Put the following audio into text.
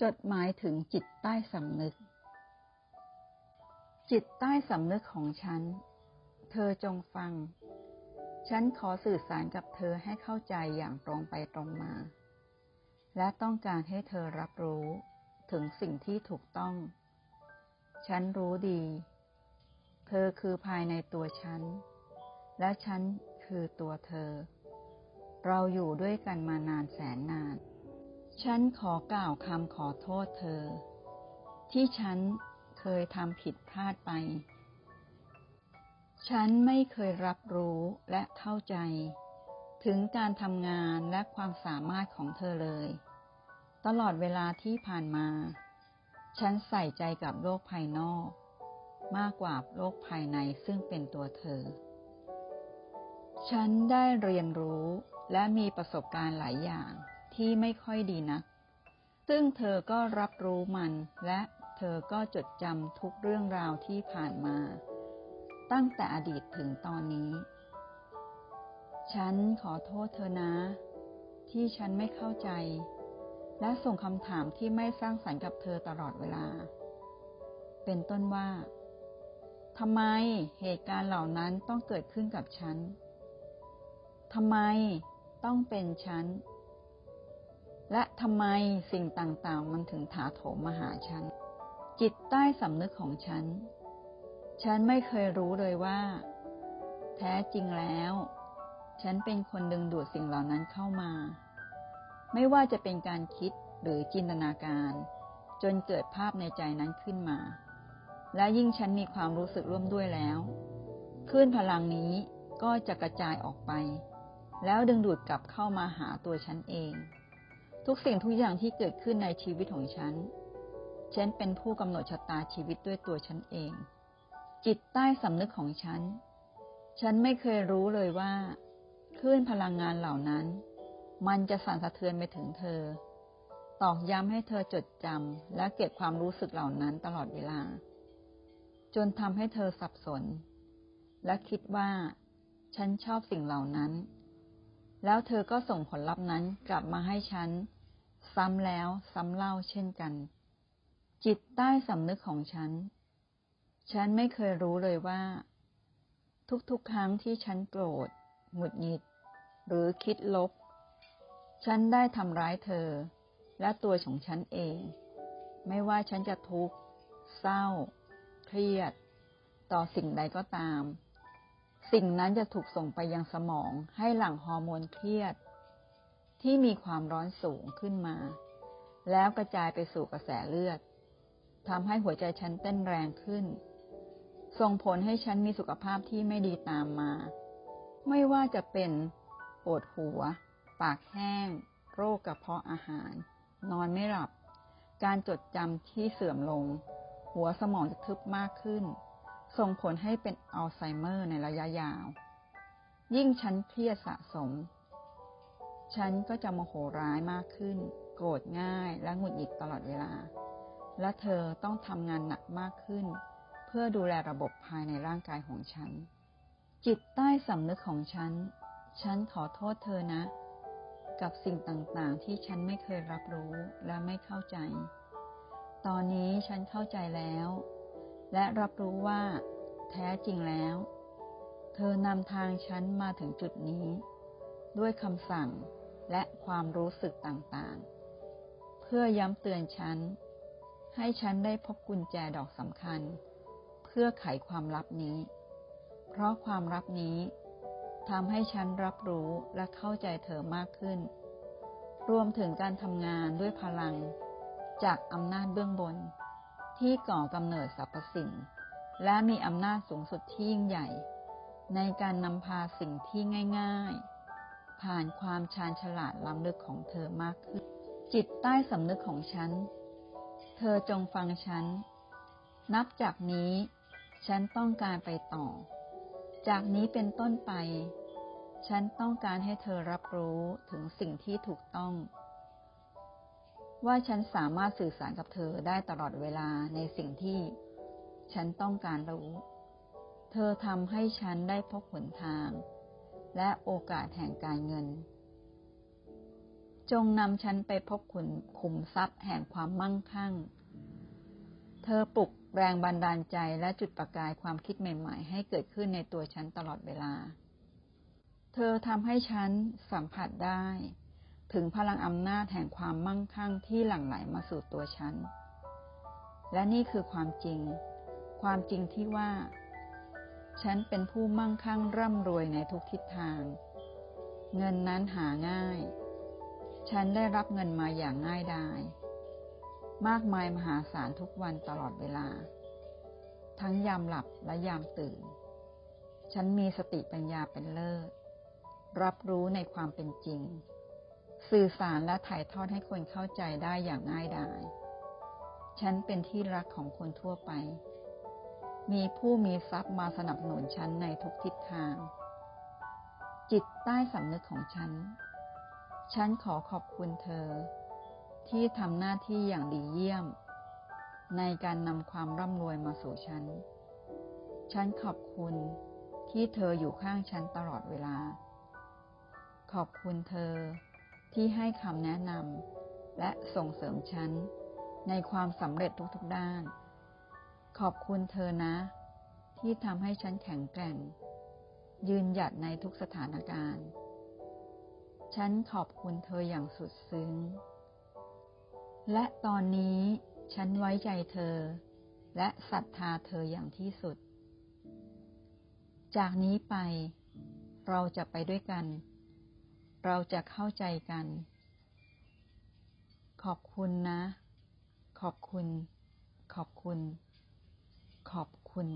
จดหมายถึงจิตใต้สำนึก จิตใต้สำนึกของฉัน เธอจงฟัง ฉันขอสื่อสารกับเธอให้เข้าใจอย่างตรงไปตรงมา และต้องการให้เธอรับรู้ถึงสิ่งที่ถูกต้อง ฉันรู้ดี เธอคือภายในตัวฉัน และฉันคือตัวเธอ เราอยู่ด้วยกันมานานแสนนาน ฉันขอกล่าวคำขอโทษเธอ ที่ฉันเคยทำผิดพลาดไป ฉันไม่เคยรับรู้และเข้าใจ ถึงการทำงานและความสามารถของเธอเลย ตลอดเวลาที่ผ่านมา ฉันใส่ใจกับโลกภายนอก มากกว่าโลกภายในซึ่งเป็นตัวเธอ ฉันได้เรียนรู้และมีประสบการณ์หลายอย่าง ที่ไม่ค่อยดีนัก ซึ่งเธอก็รับรู้มันและเธอก็จดจำทุกเรื่องราวที่ผ่านมา ตั้งแต่อดีตถึงตอนนี้ ฉันขอโทษเธอนะ ที่ฉันไม่เข้าใจ และส่งคำถามที่ไม่สร้างสรรค์กับเธอตลอดเวลา เป็นต้นว่าทำไมเหตุการณ์เหล่านั้นต้องเกิดขึ้นกับฉันทำไมต้องเป็นฉัน และทำไมสิ่งต่างๆ มันถึงถาโถมมาหาฉัน จิตใต้สำนึกของฉัน ฉันไม่เคยรู้เลยว่า แท้จริงแล้ว ฉันเป็นคนดึงดูดสิ่งเหล่านั้นเข้ามา ไม่ว่าจะเป็นการคิดหรือจินตนาการ จนเกิดภาพในใจนั้นขึ้นมา และยิ่งฉันมีความรู้สึกร่วมด้วยแล้วคลื่นพลังนี้ก็จะกระจายออกไป แล้วดึงดูดกลับเข้ามาหาตัวฉันเอง ทุกสิ่งทุกอย่างที่เกิดขึ้นในชีวิตของฉัน ฉันเป็นผู้กำหนดชะตาชีวิตด้วยตัวฉันเอง จิตใต้สำนึกของฉัน ฉันไม่เคยรู้เลยว่าคลื่นพลังงานเหล่านั้น มันจะสั่นสะเทือนไปถึงเธอ ตอกย้ำให้เธอจดจำและเก็บความรู้สึกเหล่านั้นตลอดเวลา จนทำให้เธอสับสน และคิดว่า ฉันชอบสิ่งเหล่านั้นแล้วเธอก็ส่งผลลัพธ์นั้นกลับมาให้ฉัน ซ้ำแล้วซ้ำเล่าเช่นกัน จิตใต้สำนึกของฉัน ฉันไม่เคยรู้เลยว่า ทุกๆครั้งที่ฉันโกรธ หงุดหงิด หรือคิดลบ ฉันได้ทำร้ายเธอ และตัวของฉันเอง ไม่ว่าฉันจะทุกข์ เศร้า เครียด ต่อสิ่งใดก็ตาม สิ่งนั้นจะถูกส่งไปยังสมองให้หลั่งฮอร์โมนเครียด ที่มีความร้อนสูงขึ้นมา แล้วกระจายไปสู่กระแสเลือดทำให้หัวใจฉันเต้นแรงขึ้น ส่งผลให้ฉันมีสุขภาพที่ไม่ดีตามมา ไม่ว่าจะเป็นปวดหัว ปากแห้ง โรคกระเพาะอาหาร นอนไม่หลับ การจดจำที่เสื่อมลง หัวสมองจะทึบมากขึ้น ส่งผลให้เป็นอัลไซเมอร์ในระยะยาว ยิ่งฉันเครียดสะสม ฉันก็จะโมโหร้ายมากขึ้น โกรธง่ายและหงุดหงิดตลอดเวลา และเธอต้องทำงานหนักมากขึ้น เพื่อดูแลระบบภายในร่างกายของฉัน จิตใต้สำนึกของฉัน ฉันขอโทษเธอนะ กับสิ่งต่างๆ ที่ฉันไม่เคยรับรู้และไม่เข้าใจ ตอนนี้ฉันเข้าใจแล้ว และรับรู้ว่า แท้จริงแล้ว เธอนำทางฉันมาถึงจุดนี้ ด้วยคำสั่ง และความรู้สึกต่างๆ เพื่อย้ำเตือนฉัน ให้ฉันได้พบกุญแจดอกสำคัญ เพื่อไขความลับนี้ เพราะความลับนี้ทำให้ฉันรับรู้และเข้าใจเธอมากขึ้น รวมถึงการทำงานด้วยพลัง จากอำนาจเบื้องบน ที่ก่อกำเนิดสรรพสิ่ง และมีอำนาจสูงสุดที่ยิ่งใหญ่ ในการนำพาสิ่งที่ง่าย ๆ ผ่านความชาญฉลาดล้ำลึกของเธอมากขึ้น จิตใต้สำนึกของฉัน เธอจงฟังฉัน นับจากนี้ ฉันต้องการไปต่อ จากนี้เป็นต้นไป ฉันต้องการให้เธอรับรู้ถึงสิ่งที่ถูกต้อง ว่าฉันสามารถสื่อสารกับเธอได้ตลอดเวลาในสิ่งที่ ฉันต้องการรู้ เธอทำให้ฉันได้พบหนทาง และโอกาสแห่งการเงิน จงนำฉันไปพบขุนขุมทรัพย์แห่งความมั่งคั่ง เธอปลุกแรงบันดาลใจและจุดประกายความคิดใหม่ ๆ ให้เกิดขึ้นในตัวฉันตลอดเวลา เธอทำให้ฉันสัมผัสได้ ถึงพลังอำนาจแห่งความมั่งคั่งที่หลั่งไหลมาสู่ตัวฉัน และนี่คือความจริง ความจริงที่ว่า ฉันเป็นผู้มั่งคั่งร่ำรวยในทุกทิศทาง เงินนั้นหาง่าย ฉันได้รับเงินมาอย่างง่ายดาย มากมายมหาศาลทุกวันตลอดเวลา ทั้งยามหลับและยามตื่น ฉันมีสติปัญญาเป็นเลิศ รับรู้ในความเป็นจริง สื่อสารและถ่ายทอดให้คนเข้าใจได้อย่างง่ายดาย ฉันเป็นที่รักของคนทั่วไป มีผู้มีทรัพย์มาสนับสนุนฉันในทุกทิศทาง จิตใต้สำนึกของฉัน ฉันขอขอบคุณเธอ ที่ทำหน้าที่อย่างดีเยี่ยม ในการนำความร่ำรวยมาสู่ฉัน ฉันขอบคุณที่เธออยู่ข้างฉันตลอดเวลา ขอบคุณเธอที่ให้คำแนะนำและส่งเสริมฉันในความสำเร็จทุกๆด้าน ขอบคุณเธอนะ ที่ทำให้ฉันแข็งแกร่ง ยืนหยัดในทุกสถานการณ์ ฉันขอบคุณเธออย่างสุดซึ้ง และตอนนี้ฉันไว้ใจเธอ และศรัทธาเธออย่างที่สุด จากนี้ไป เราจะไปด้วยกัน เราจะเข้าใจกัน ขอบคุณนะ ขอบคุณ ขอบคุณ ขอบคุณ